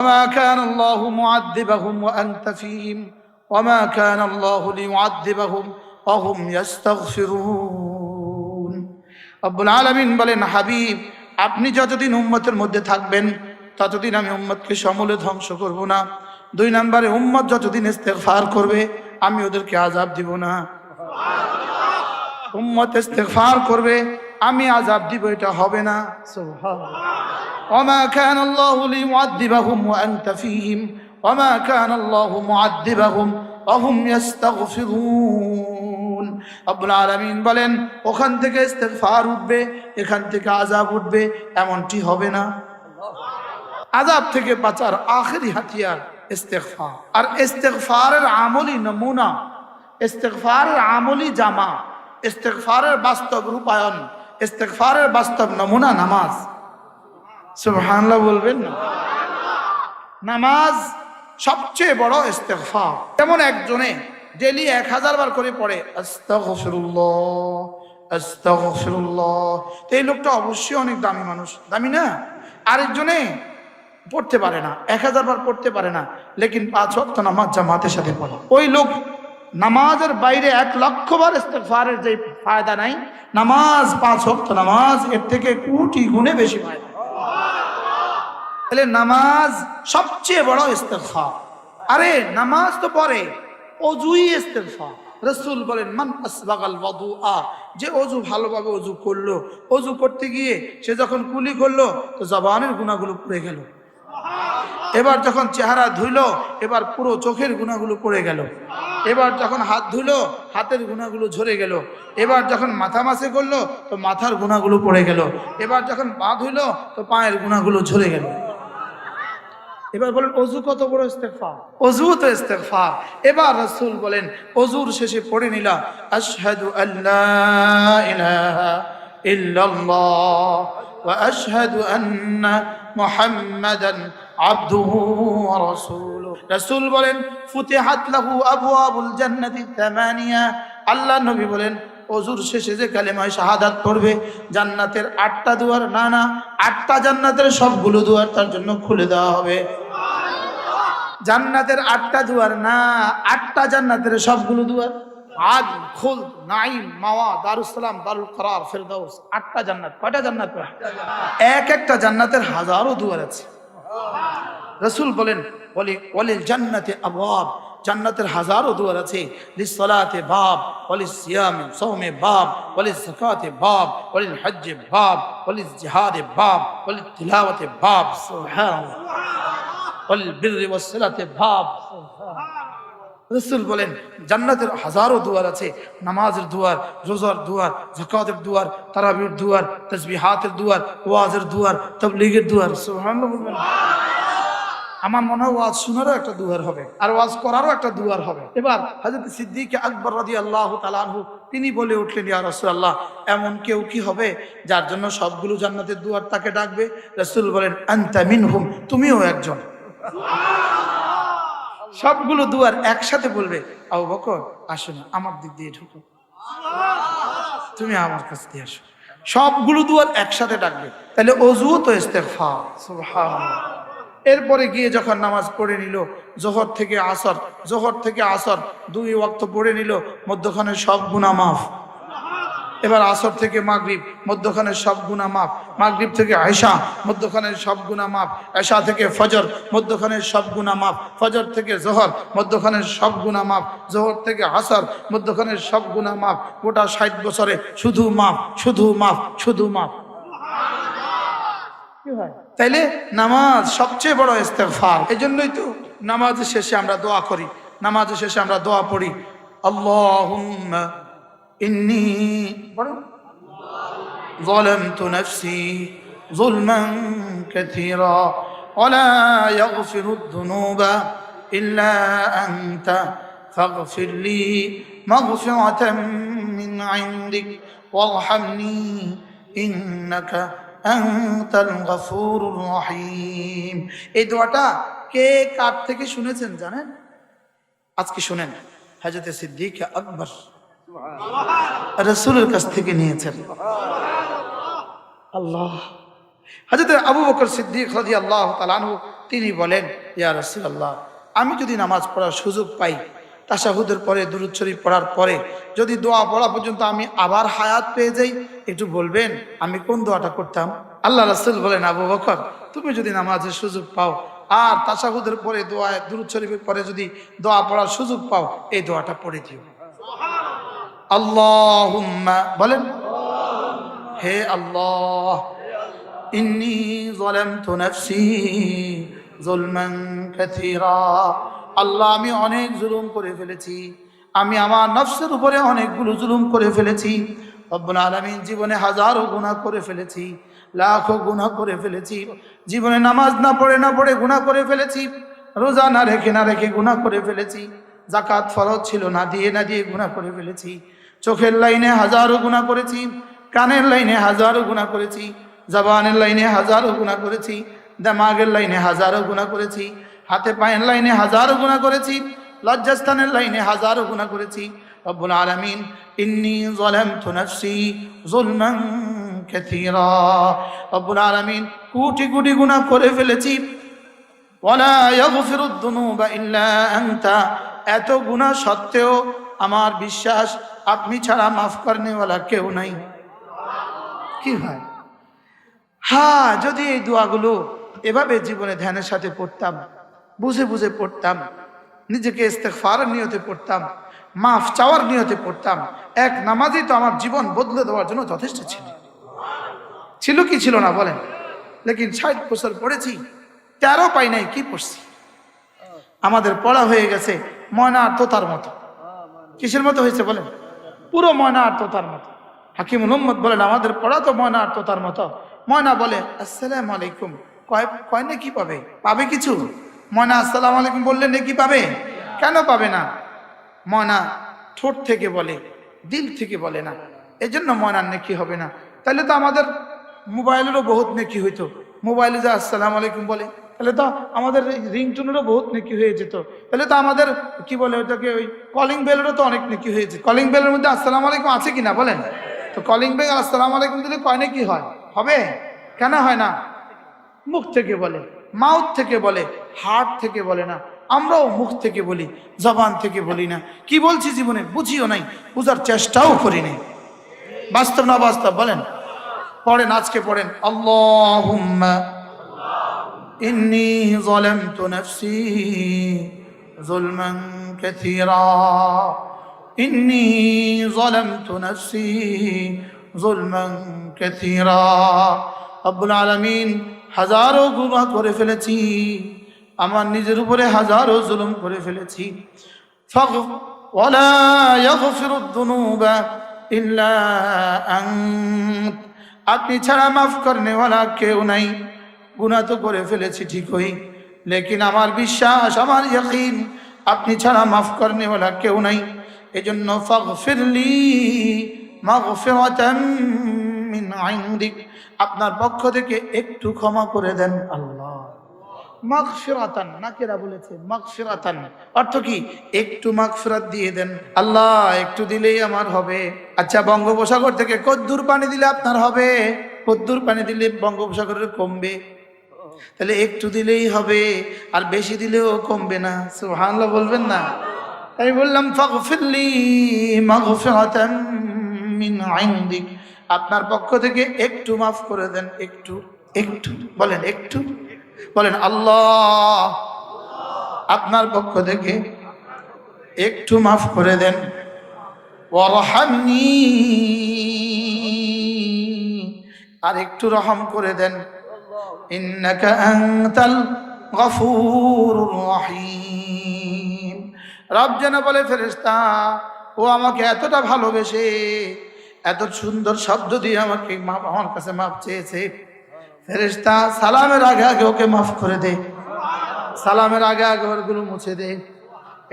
وما كان الله معذبهم وأنت فيهم وما كان الله ليعذبهم وهم يستغفرون রব্বুল আলামিন বলেন হাবিব আপনি যতদিন উম্মতের মধ্যে থাকবেন ততদিন আমি উম্মতকে সমূলে ধ্বংস করব না দুই নম্বরে উম্মত যতদিন ইস্তেগফার করবে আমি ওদেরকে আজাব দিব না উম্মত ইস্তেগফার করবে আমি আজাব দিব এটা হবে না সুবহানাল্লাহ وما كان الله ليعذبهم وأنت فيهم وما كان الله معذبهم وهم يستغفرون রব্বুল আলামিন বলেন ওখান থেকে ইস্তেগফার উঠবে এখান থেকে আজাব উঠবে এমনটি হবে না আজাব থেকে বাঁচার আখেরি হাতিয়ার ইস্তেগফার আর ইস্তেগফারের আমলি নমুনা ইস্তেগফারের আমলি জামা ইস্তেগফারের বাস্তব রূপায়ণ ইস্তেগফারের বাস্তব নমুনা নামাজ। সুবহানাল্লাহ বলবেন না? নামাজ সবচেয়ে বড় ইস্তেগফার। যেমন একজনে ডেলি এক হাজার বার করে পড়ে, আস্তাগফিরুল্লাহ আস্তাগফিরুল্লাহ। তো এই লোকটা অবশ্যই অনেক দামি মানুষ। দামি না? আরেকজনে পড়তে পারে না, এক হাজার বার পড়তে পারে না, লেকিন পাঁচ ওয়াক্ত নামাজ জামাতের সাথে পড়ে। ওই লোক নামাজের বাইরে এক লক্ষ বার ইস্তেগফারের যে ফায়দা নাই, নামাজ পাঁচ ওয়াক্ত নামাজ, এর থেকে কোটি গুণে বেশি ফায়দা। তাহলে নামাজ সবচেয়ে বড় ইস্তেগফার। আরে, নামাজ তো পরে অজুই ইস্তেগফার। রসুল বলেন, মান আসবাগাল ওয়াদুআ যে অজু ভালোভাবে অজু করল, অজু করতে গিয়ে সে যখন কুলি করল, তো জবানের গুণাগুলো পড়ে গেল। এবার যখন চেহারা ধুইলো এবার পুরো চোখের গুণাগুলো পড়ে গেল। এবার যখন হাত ধুইলো হাতের গুণাগুলো ঝরে গেল। এবার যখন মাথা মাসে করল, তো মাথার গুণাগুলো পড়ে গেল। এবার যখন পা ধুইলো তো পায়ের গুণাগুলো ঝরে গেল। এবার বলেন, অজু কত বড় ইস্তেফা অজু তো ইস্তেফা এবার রসুল বলেন, অজুর শেষে পড়ে নিলা, আশহাদু আল্লা ইলাহা ইল্লাল্লাহ, ওয়া আশহাদু আন্না মুহাম্মাদান আবদুহু ওয়া রাসূলুহু। রাসূল বলেন, ফুতিহাত লাহু আবওয়াবুল জান্নাতি তামানিয়া। আল্লাহ নবী বলেন অজুর শেষে যে কালেমায় শাহাদাত পড়বে, জান্নাতের আটটা দুয়ার না না আটটা জান্নাতের সবগুলো দুয়ার তার জন্য খুলে দেওয়া হবে। জান্নাতের আটটা দুয়ার না, আটটা জান্নাতের সবগুলো দুয়ার আদ খুল, নাইম, মাওয়া দারুসালাম দারুল করার, ফেরদাউস, আটটা জান্নাত, কয়টা জান্নাত এক একটা জান্নাতের হাজারো দুয়ার আছে। রসুল বলেন বলে বলে জান্নাতে আবাব জান্নাতের হাজারো দুয়ার আছে। লিসলাতে বাব বলে সিয়ামে সৌমে বাব বলে জাকাতে বাব বলে হজ্জে বাব বলে জিহাদে বাব বলে তিলাওয়াতে বাব, সুবহানাল্লাহ। বলে বিররি ওয়াসসালাতে বাব রসুল বলেন, জান্নাতের হাজারো দুয়ার আছে, নামাজের দুয়ার, রোজার দুয়ার জাকাতের দুয়ার, তারাবির দুয়ার তসবিহাতের দুয়ার, ওয়াজের দুয়ার, তবলিগের দুয়ার আমার মনে হয় ওয়াজ শোনারও একটা দুয়ার হবে, আর ওয়াজ করারও একটা দুয়ার হবে। এবার হাজরত সিদ্দিক আকবর রাদি আল্লাহ তালানহু তিনি বলে উঠলেন, ইয়া রসুল্লাহ এমন কেউ কি হবে যার জন্য সবগুলো জান্নাতের দুয়ার তাকে ডাকবে? রসুল বলেন, আন্তা মিনহুম, তুমিও একজন। সবগুলো দুয়ার একসাথে বলবে, আবু বকর, আসো না, আমার দিক দিয়ে ঢুকো। তুমি আমার কাছ দিয়ে আসো। সবগুলো দুয়ার একসাথে ডাকবে। তাহলে অজু তো সুবহানাল্লাহ। এরপরে গিয়ে যখন নামাজ পড়ে নিল, জোহর থেকে আসর, জোহর থেকে আসর, দুই ওয়াক্ত পড়ে নিল, মধ্যখানে সব গুণা মাফ। এবার আসর থেকে মাগরিব, মধ্যখানের সব গুণা মাপ মাগরিব থেকে আয়সা মধ্যখানের সব গুণা মাপ আয়সা থেকে ফজর, মধ্যখানের সব গুণা মাপ ফজর থেকে জোহর, মধ্যখানের সব গুণা মাপ জোহর থেকে আসর, মধ্যখানের সব গুণা মাপ গোটা ষাট বছরে শুধু মাপ শুধু মাপ শুধু মাপ তাইলে নামাজ সবচেয়ে বড় ইস্তেগফার। এই জন্যই তো নামাজের শেষে আমরা দোয়া করি। নামাজের শেষে আমরা দোয়া পড়ি, আল্লাহুম্মা ইন্নী পড়ো ظلمت نفسي ظلما كثيرا ولا يغفر الذنوب إلا أنت فاغفر لي مغفرة من عندك وارحمني إنك আনতাল গফুরুর রহিম এই দোয়াটা কে কার থেকে শুনেছেন জানেন আজকে শুনেন হযরত সিদ্দিক আকবর রাসূলের কাছ থেকে নিয়েছেন। আল্লাহ। হাজরত আবু বকর সিদ্দিক রাজি আল্লাহ তালানহু তিনি বলেন ইয়া রসুল্লাহ আমি যদি নামাজ পড়ার সুযোগ পাই তাশাহুদের পরে দুরুদ শরীফ পড়ার পরে যদি দোয়া পড়া পর্যন্ত আমি আবার হায়াত পেয়ে যাই একটু বলবেন আমি কোন দোয়াটা করতাম? আল্লাহ রাসুল বলেন আবু বকর তুমি যদি নামাজের সুযোগ পাও আর তাশাহুদের পরে দোয়া দুরুদ শরীফের পরে যদি দোয়া পড়ার সুযোগ পাও এই দোয়াটা পড়ে দিও। আল্লাহুম্মা। বলেন। হে আল্লাহ ইন্নি আল্লাহ আমি অনেক জুলুম করে ফেলেছি। আমি আমার নফসের উপরে অনেকগুলো জুলুম করে ফেলেছি। রব্বুল জীবনে হাজারো গুণা করে ফেলেছি লাখো গুণা করে ফেলেছি। জীবনে নামাজ না পড়ে না পড়ে গুণা করে ফেলেছি। রোজা না রেখে না রেখে গুণা করে ফেলেছি। জাকাত ফরজ ছিল না দিয়ে না দিয়ে গুণা করে ফেলেছি। চোখের লাইনে হাজারো গুনাহ করেছি, কানের লাইনে হাজারো গুনাহ করেছি, জবানের লাইনে হাজারো গুণা করেছি, দামাগের লাইনে হাজারো গুণা করেছি, হাতে পায়ের লাইনে হাজারো গুণা করেছি, লজ্জাস্থানের লাইনে হাজারো গুণা করেছি। রব্বুল আলামিন ইন্নি যালামতু নাফসি যুলমান কাসীরা। রব্বুল আলামিন কোটি কোটি গুনাহ করে ফেলেছি। ওয়ালা ইয়াগফিরুদ দুনুবা ইল্লা আনতা। এত গুনাহ সত্ত্বেও আমার বিশ্বাস, আপনি ছাড়া মাফ করনেওয়ালা কেউ নাই। কি হয়? হ্যাঁ যদি এই দোয়াগুলো এভাবে জীবনে ধ্যানের সাথে পড়তাম, বুঝে বুঝে পড়তাম, নিজেকে ইস্তেকফার নিয়তে পড়তাম, মাফ চাওয়ার নিয়তে পড়তাম, এক নামাজই তো আমার জীবন বদলে দেওয়ার জন্য যথেষ্ট ছিল। ছিল কি ছিল না বলেন? লেকিন ষাট বছর পড়েছি, তেরো পাই নাই, কি পড়ছি? আমাদের পড়া হয়ে গেছে ময়না তোতার মতো। কিসের মতো হয়েছে বলেন? পুরো ময়না আর তোতার মতো। হাকিম মোহাম্মদ বলেন, আমাদের পড়া তো ময়না আর তোতার মতো। ময়না বলে, আসসালাম আলাইকুম। কয় কয় নাকি পাবে? পাবে কিছু? ময়না, আসসালাম আলাইকুম বললে নাকি পাবে? কেন পাবে না? ময়না ঠোঁট থেকে বলে, দিল থেকে বলে না। এই জন্য ময়নার নেকি হবে না। তাহলে তো আমাদের মোবাইলেরও বহুত নেকি হইতো। মোবাইলে যা আসসালাম আলাইকুম বলে তাহলে তো আমাদের রিংটোনেরও বহুত নেকি হয়ে যেত। তাহলে তো আমাদের, কি বলে ওটাকে ওই কলিং বেলেরও তো অনেক নেকি হয়েছে কলিং বেলের মধ্যে আসসালাম আলাইকুম আছে কিনা বলেন? তো কলিং বেল আসসালাম আলাইকুম দিলে কয় নাকি হয়? হবে? কেন হয় না? মুখ থেকে বলে মাউথ থেকে বলে হার্ট থেকে বলে না। আমরাও মুখ থেকে বলি, জবান থেকে বলি না। কি বলছি জীবনে বুঝিও নাই, বুঝার চেষ্টাও করি নাই। বাস্তব না বাস্তব বলেন? পড়েন, আজকে পড়েন, আল্লাহুম্মা ইন্নি যালামতু নাফসি যুলমান কাসীরা ইন্নি যালামতু নাফসি যুলমান কাসীরা রব্বুল আলামিন হাজারো গুনাহ করে ফেলেছি, আমার নিজের উপরে হাজারো জুলুম করে ফেলেছি। আপনি ছাড়া মাফ করনেওয়ালা কেউ নাই। গুনাহ তো করে ফেলেছি ঠিকই, লেকিন আমার বিশ্বাস, আমার ইয়াকিন, আপনি ছাড়া মাফ করনেওয়ালা কেউ নাই। এজন্য ফাগফিরলি মাগফিরাতাম মিন ইনদিক আপনার পক্ষ থেকে একটু ক্ষমা করে দেন আল্লাহ। মাগফিরাতান, নাকেরা বলেছে, মাগফিরাতান, অর্থ কি? একটু মাগফিরাত দিয়ে দেন। আল্লাহ, একটু দিলেই আমার হবে। আচ্ছা বঙ্গোপসাগর থেকে কদ্দুর পানি দিলে আপনার হবে। কদ্দুর পানি দিলে বঙ্গোপসাগরের কমবে। তাহলে একটু দিলেই হবে, আর বেশি দিলেও কমবে না। সুবহানাল্লাহ বলবেন না? আমি বললাম ফাগফিরলি মাগফিরাতান মিন ইনদিক। আপনার পক্ষ থেকে একটু মাফ করে দেন, একটু একটু, বলেন একটু, বলেন আল্লাহ। আপনার পক্ষ থেকে একটু মাফ করে দেন। ওয়ারহামনি। আর একটু রহম করে দেন। ইন্নাকা আনতাল গফুরুর রহিম। রব যেন বলে, ফেরেশতা, ও আমাকে এতটা ভালোবেসে, এত সুন্দর শব্দ দিয়ে আমাকে মাপ আমার কাছে মাপ চেয়েছে। ফেরেশতা, সালামের আগে আগে ওকে মাফ করে দে। সালামের আগে আগে ওরগুলো মুছে দে।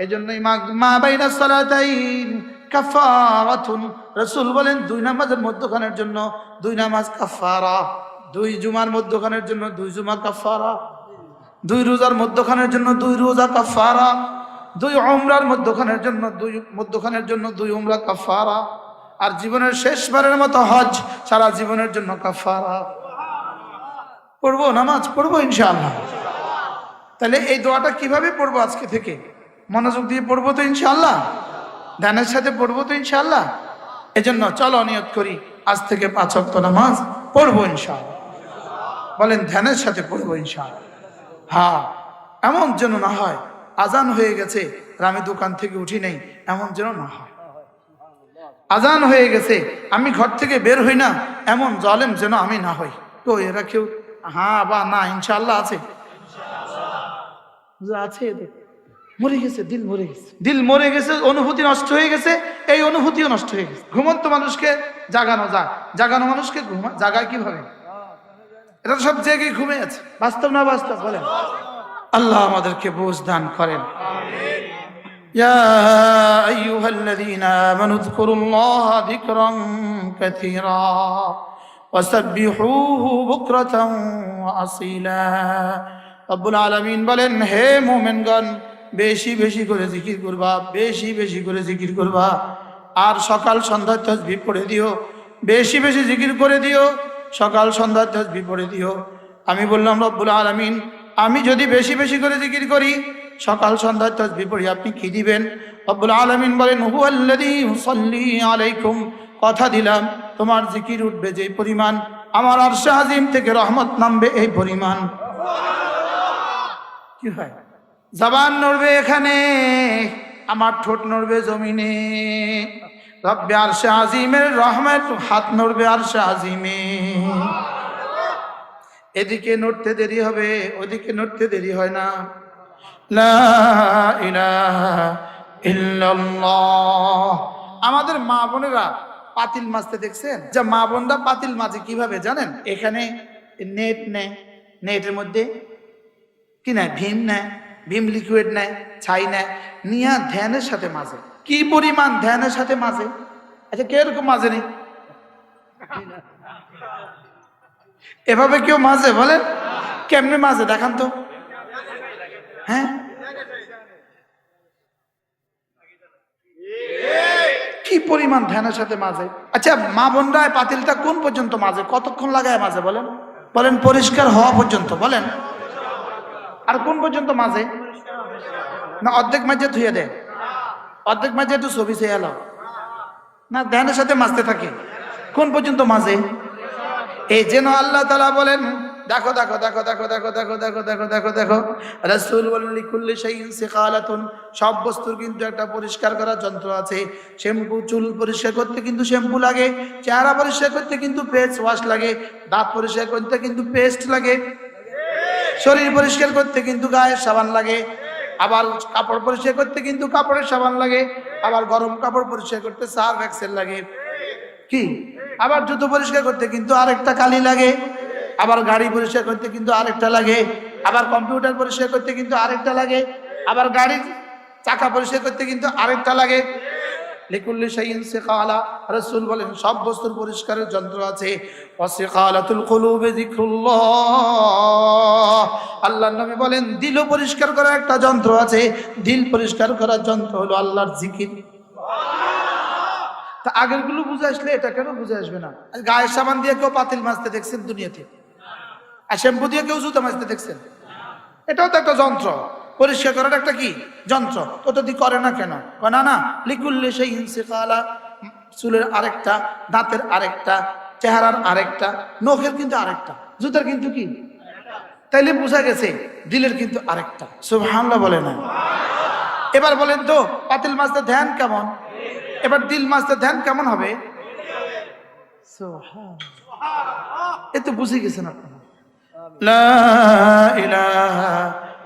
এই জন্যই মা বাইনা সালাতাইন কাফারাতুন। রাসূল বলেন, দুই নামাজের মধ্যখানের জন্য দুই নামাজ কাফারা। দুই জুমার মধ্যখানের জন্য দুই জুমা কাফারা দুই রোজার মধ্যখানের জন্য দুই রোজা কাফারা দুই উমরার মধ্যখানের জন্য দুই, মধ্যখানের জন্য দুই উমরা কাফারা আর জীবনের শেষবারের মতো হজ সারা জীবনের জন্য কাফারা পড়ব নামাজ? পড়ব ইনশাআল্লাহ। তাহলে এই দোয়াটা কীভাবে পড়ব আজকে থেকে? মনোযোগ দিয়ে পড়ব তো ইনশাআল্লাহ? ধ্যানের সাথে পড়ব তো ইনশাআল্লাহ? এজন্য চলো নিয়ত করি, আজ থেকে পাঁচ অক্ত নামাজ পড়ব ইনশাআল্লাহ। বলেন, ধ্যানের সাথে পড়ব ইনশাআল্লাহ। হ্যাঁ এমন যেন না হয়, আজান হয়ে গেছে আমি দোকান থেকে উঠি নেই, এমন যেন না হয়। আজান হয়ে গেছে, আমি ঘর থেকে বের হই না, এমন জলেম যেন আমি না হই। তো এরা কেউ হ্যাঁ বা না ইনশাল্লাহ আছে। আছে মরে গেছে, দিল মরে গেছে। দিল মরে গেছে, অনুভূতি নষ্ট হয়ে গেছে, এই অনুভূতিও নষ্ট হয়ে গেছে। ঘুমন্ত মানুষকে জাগানো যায় জাগানো মানুষকে ঘুমা, জাগায় কীভাবে? এটা তো সব জায়গায় ঘুমে আছে বাস্তব না বাস্তব বলেন আল্লাহ আমাদেরকে বোঝ দান করেন يا أيها الذين آمنوا اذكروا الله ذكرا كثيرا وسبحوه بكرة وأصيلا رب العالمين বলেন হে মোমেনগণ বেশি বেশি করে জিকির করবা বেশি বেশি করে জিকির করবা আর সকাল সন্ধ্যার তসবি পড়ে দিও বেশি বেশি জিকির করে দিও সকাল সন্ধ্যার তসবি পড়ে দিও আমি বললাম, রব্বুল আলামিন, আমি যদি বেশি বেশি করে জিকির করি, সকাল সন্ধ্যার তসবি পড়ি আপনি কি দিবেন? রব্বুল আলামিন বলেন হু ইউসাল্লি আলাইকুম। কথা দিলাম, তোমার জিকির উঠবে যে পরিমাণ, আমার আরশে আজিম থেকে রহমত নামবে এই পরিমাণ। কি হয়? জবান নড়বে এখানে, আমার ঠোঁট নড়বে জমিনে। রব্বে আরশে আজিমের রহমত, হাত নড়বে আরশে আজিমে। এদিকে নড়তে দেরি হবে, ওদিকে নড়তে দেরি হয় না। আমাদের মা বোনেরা পাতিল মাছতে দেখছেন? যে মা বোনরা পাতিল মাছে কীভাবে জানেন? এখানে নেট নেয়, নেটের মধ্যে কি নেয়? ভীম নেয়, ভীম লিকুইড নেয়, ছাই নেয়, নিয়া ধ্যানের সাথে মাঝে কি পরিমাণ ধ্যানের সাথে মাঝে? আচ্ছা কীরকম মাঝে নেই? এভাবে কেউ মাঝে বলেন কেমনে মাঝে? দেখান তো। হ্যাঁ? কি পরিমাণ ধ্যানের সাথে মাঝে? আচ্ছা মা বোনরা পাতিলটা কোন পর্যন্ত মাঝে? কতক্ষণ লাগায় মাঝে বলেন? বলেন, পরিষ্কার হওয়া পর্যন্ত, বলেন। আর কোন পর্যন্ত মাঝে? না, অর্ধেক মাঝে ধুয়ে দেয়। অর্ধেক মাঝে একটু ছবি সে এলো না ধ্যানের সাথে মাঝতে থাকে কোন পর্যন্ত মাঝে এই যেন আল্লাহ তালা বলেন দেখো দেখো দেখো দেখো দেখো দেখো দেখো দেখো দেখো দেখো রাসূল বলেন লিকুল্লি শাইইন সিকালাতুন সব বস্তুর কিন্তু একটা পরিষ্কার করার যন্ত্র আছে শ্যাম্পু চুল পরিষ্কার করতে কিন্তু শ্যাম্পু লাগে চেহারা পরিষ্কার করতে কিন্তু ফেস ওয়াশ লাগে দাঁত পরিষ্কার করতে কিন্তু পেস্ট লাগে শরীর পরিষ্কার করতে কিন্তু গায়ের সাবান লাগে আবার কাপড় পরিষ্কার করতে কিন্তু কাপড়ের সাবান লাগে, আবার গরম কাপড় পরিষ্কার করতে সার্ফ এক্সেল লাগে। কি? আবার জুতো পরিষ্কার করতে কিন্তু আরেকটা কালি লাগে, আবার গাড়ি পরিষ্কার করতে কিন্তু আরেকটা লাগে, আবার কম্পিউটার পরিষ্কার করতে কিন্তু আরেকটা লাগে, আবার গাড়ির চাকা পরিষ্কার করতে কিন্তু আরেকটা লাগে। লিকুল্লি শাইইন সিকালা। রাসূল বলেন, সব বস্তুর পরিষ্কারের যন্ত্র আছে। ওয়াসিকালাতুল কুলুবি যিকরুল্লাহ। আল্লাহর নবী বলেন দিলও পরিষ্কার করার একটা যন্ত্র আছে। দিল পরিষ্কার করার যন্ত্র হলো আল্লাহর জিকির। তা আগেরগুলো বুঝে আসলে এটা কেন বুঝে আসবে না? গায়ের সাবান দিয়ে কেউ পাতিল মাছতে দেখছেন দুনিয়াতে? আর শ্যাম্পু দিয়ে কেউ জুতা মাছতে দেখছেন? এটাও তো একটা যন্ত্র। পরিষ্কার করার একটা কি? যন্ত্র। ওটা দিয়ে করে না কেন? না না, লিকুল্লি সেই হিংসিকালা চুলের আরেকটা, দাঁতের আরেকটা, চেহারার আরেকটা, নখের কিন্তু আরেকটা। জুতার কিন্তু কি? তাইলে বোঝা গেছে, দিলের কিন্তু আরেকটা। সুবহানাল্লাহ বলে না এবার বলেন তো, পাতিল মাছতে ধ্যান কেমন? এবার দিল মাছতে ধ্যান কেমন হবে? এ তো বুঝে গেছেন আপনারা।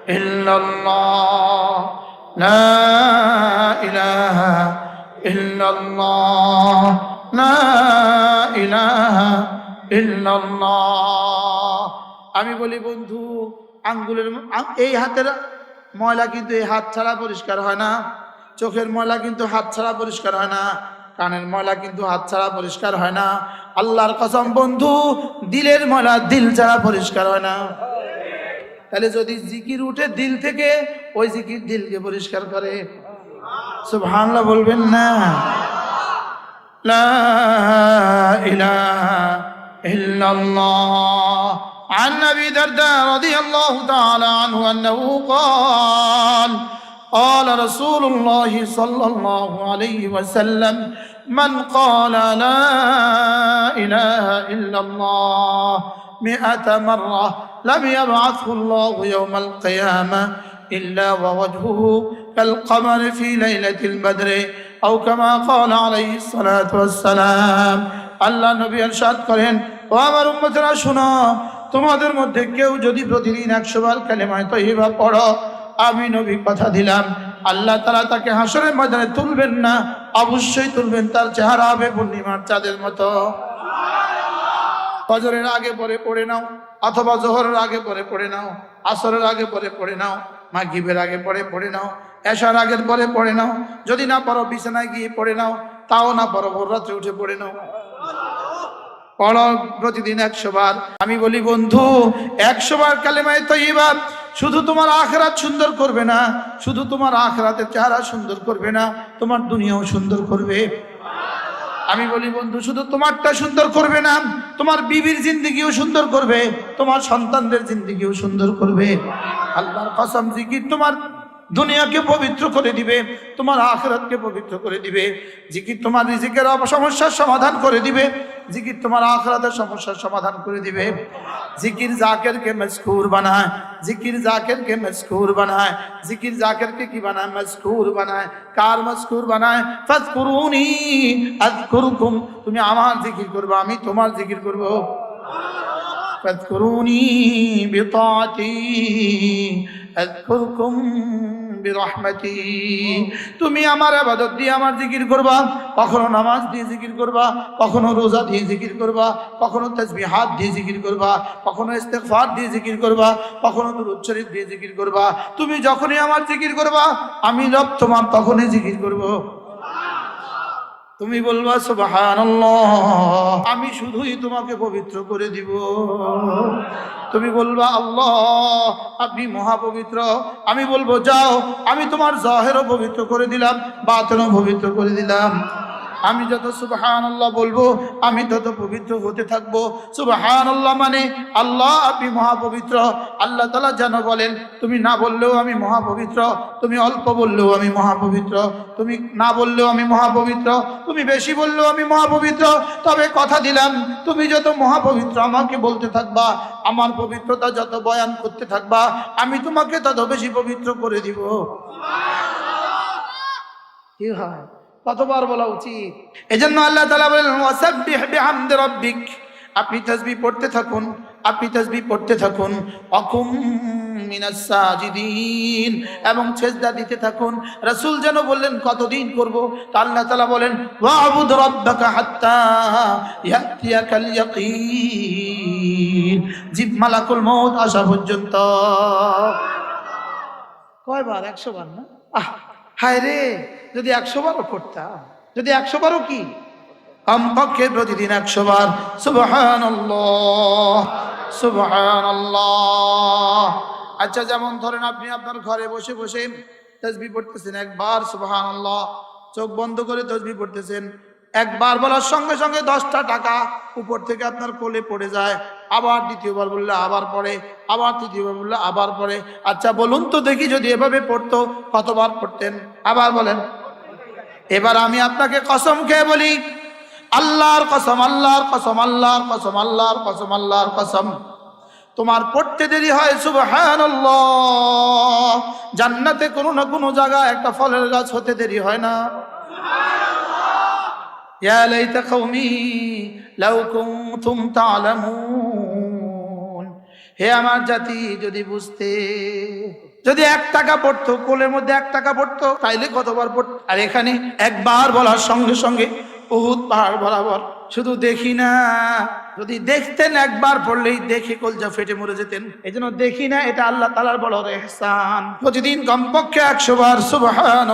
লা ইলাহা ইল্লাল্লাহ, লা ইলাহা ইল্লাল্লাহ, লা ইলাহা ইল্লাল্লাহ। আমি বলি, বন্ধু, আঙ্গুলের এই হাতের ময়লা কিন্তু এই হাত ছাড়া পরিষ্কার হয় না। চোখের ময়লা কিন্তু হাত ছাড়া পরিষ্কার হয় না। কানের ময়লা কিন্তু হাত ছাড়া পরিষ্কার হয় না। আল্লাহর কসম, বন্ধু, দিলের ময়লা দিল ছাড়া পরিষ্কার হয় না। তাহলে যদি জিকির উঠে দিল থেকে ওই জিকির দিলকে পরিষ্কার করে সুবহানাল্লাহ বলবেন না লা ইলাহা ইল্লাল্লাহ عن ابي درداء رضي الله تعالى عنه انه قال قال رسول الله صلى الله عليه وسلم من قال لا اله الا الله مئة مرة لم يبعثه الله يوم القيامة إلا ووجهه كالقمر في ليلة البدر أو كما قال عليه الصلاة والسلام আল্লাহ নবী আরশাদ করেন ও আমার উম্মতেরা শোনো তোমাদের মধ্যে কেউ যদি প্রতিদিন একশো বার কালেমায় তৈবা পড়ো আমি নবী কথা দিলাম আল্লাহ তারা তাকে হাসরের ময়দানে তুলবেন না অবশ্যই তুলবেন তার চেহারা হবে পূর্ণিমার চাঁদের মতো ফজরের আগে পরে পড়ে নাও, অথবা জোহরের আগে পরে পড়ে নাও, আসরের আগে পরে পড়ে নাও মাগিবের আগে পরে পড়ে নাও, এশার আগের পরে পড়ে নাও, যদি না পারো বিছানায় গিয়ে পড়ে নাও, তাও না পারো ভোর রাত্রে উঠে পড়ে নাও। পড়ো প্রতিদিন একশো বার। আমি বলি, বন্ধু, একশো বার কালেমায় এবার শুধু তোমার আখরাত সুন্দর করবে না, শুধু তোমার আখরাতের চেহারা সুন্দর করবে না, তোমার দুনিয়াও সুন্দর করবে। আমি বলি, বন্ধু, শুধু তোমারটা সুন্দর করবে না, তোমার বিবির জিন্দিগিও সুন্দর করবে, তোমার সন্তানদের জিন্দিগিও সুন্দর করবে। আল্লাহর কসম জিকির, তোমার দুনিয়াকে পবিত্র করে দিবে, তোমার আখরাতকে পবিত্র করে দিবে জিকির তোমার নিজেকের সমস্যার সমাধান করে দিবে জিকির তোমার আখরাতের সমস্যার সমাধান করে দিবে। জিকির জাকেরকে মজকুর বানায় জিকির জাকেরকে মজকুর বানায় জিকির জাকেরকে কি বানায়? মজকুর বানায়। কার মজকুর বানায়? ফাজকুরুনি আজকুরুকুম তুমি আমার জিকির করবে, আমি তোমার জিকির করব। ফাজকুরুনি বিতাতি। তুমি আমার আবাদত দিয়ে আমার জিকির করবা, কখনো নামাজ দিয়ে জিকির করবা, কখনো রোজা দিয়ে জিকির করবা, কখনো তাজবি হাত দিয়ে জিকির করবা, কখনো ইস্তেফার দিয়ে জিকির করবা, কখনো দুরুচ্ছরিত দিয়ে জিকির করবা। তুমি যখনই আমার জিকির করবা, আমি রব তোমার তখনই জিকির করব। তুমি বলবা, সুবহানাল্লাহ। আমি শুধুই তোমাকে পবিত্র করে দিব। তুমি বলবা, আল্লাহ, আপনি মহাপবিত্র। আমি বলব, যাও, আমি তোমার জাহেরও পবিত্র করে দিলাম, বাতনও পবিত্র করে দিলাম। আমি যত সুবহান আল্লাহ বলব আমি তত পবিত্র হতে থাকব। সুবহান আল্লাহ মানে আল্লাহ আপনি মহাপবিত্র। আল্লাহ তালা যেন বলেন তুমি না বললেও আমি মহাপবিত্র তুমি অল্প বললেও আমি মহাপবিত্র তুমি না বললেও আমি মহাপবিত্র তুমি বেশি বললেও আমি মহাপবিত্র। তবে কথা দিলাম তুমি যত মহাপবিত্র আমাকে বলতে থাকবা আমার পবিত্রতা যত বয়ান করতে থাকবা আমি তোমাকে তত বেশি পবিত্র করে দিব। কি হয়? কতবার বলা উচিত? এজন্য আল্লাহ তালা বলেন ওয়াসাব্বিহ বিহামদি রাব্বিক। আপনি তাসবিহ পড়তে থাকুন আপনি তাসবিহ পড়তে থাকুন। অকুম মিনাস এবং সেজদা দিতে থাকুন। রাসূল যেন বললেন কতদিন করব? তা আল্লাহ তাআলা বলেন ওয়াবুদ রাব্বাকা হাত্তা ইয়াতিয়াকাল ইয়াকিন। জিব মালাকুল মউত আসা পর্যন্ত। কয়বার? একশো বার না? আহ! হায় রে, যদি একশো বারও করতাম যদি একশো বারও কি? কমপক্ষে প্রতিদিন একশো বার সুবহান আচ্ছা যেমন ধরেন আপনি আপনার ঘরে বসে বসে তসবি পড়তেছেন একবার সুবহান চোখ বন্ধ করে তসবি পড়তেছেন, একবার বলার সঙ্গে সঙ্গে দশটা টাকা উপর থেকে আপনার কোলে পড়ে যায়। আবার দ্বিতীয়বার বললে, আবার পড়ে আবার তৃতীয়বার বললে, আবার পড়ে আচ্ছা বলুন তো দেখি যদি এভাবে পড়তো, কতবার পড়তেন? আবার বলেন। এবার আমি আপনাকে কসম খেয়ে বলি, আল্লাহর কসম আল্লাহর কসম আল্লাহর কসম আল্লাহর কসম আল্লাহর কসম। তোমার পড়তে দেরি হয়, সুবহানাল্লাহ। জান্নাতে কোনো না কোনো জায়গায় একটা ফলের গাছ হতে দেরি হয় না। ইয়া ليت قومي لو كنتم تعلمون হে আমার জাতি, যদি বুঝতে, যদি এক টাকা পড়তো, কোলের মধ্যে এক টাকা পড়তো, তাইলে কতবার পড়তো? আর এখানে একবার বলার সঙ্গে সঙ্গে বহুত পাহাড় বরাবর। শুধু দেখি না, যদি দেখতেন একবার পড়লেই দেখে কলজা ফেটে মরে যেতেন। এই জন্য দেখি না, এটা আল্লাহ তালার বড় রেহসান প্রতিদিন কমপক্ষে একশো বার সুবহান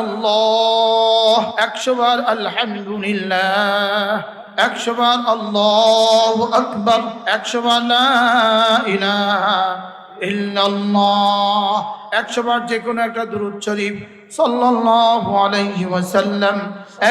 একশো বার, আলহামদুলিল্লাহ। একশো বার, আল্লাহ আকবর। একশো বার একশো বার যে কোনো একটা দুরুদ শরীফ, সাল্লাল্লাহু আলাইহি ওয়াসাল্লাম।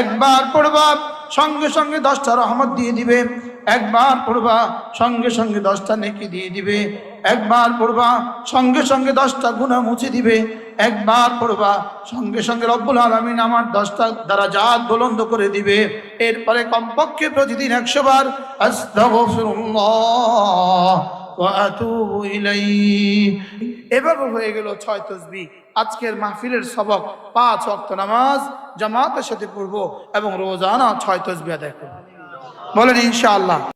একবার পড়বা সঙ্গে সঙ্গে দশটা রহমত দিয়ে দিবে। একবার পড়বা, সঙ্গে সঙ্গে দশটা নেকি দিয়ে দিবে। একবার পড়বা, সঙ্গে সঙ্গে দশটা গুণা মুছে দিবে। একবার পড়বা, সঙ্গে সঙ্গে রব্বুল আলমিন আমার দশটা দ্বারা জাত বুলন্দ করে দিবে। এরপরে কমপক্ষে প্রতিদিন একশো বার এভাবে হয়ে গেল ছয় তসবি। আজকের মাহফিলের সবক পাঁচ অক্ত নামাজ জামাতের সাথে পড়ব এবং রোজানা ছয় তসবি আদায় করব। বলেন ইনশাআল্লাহ।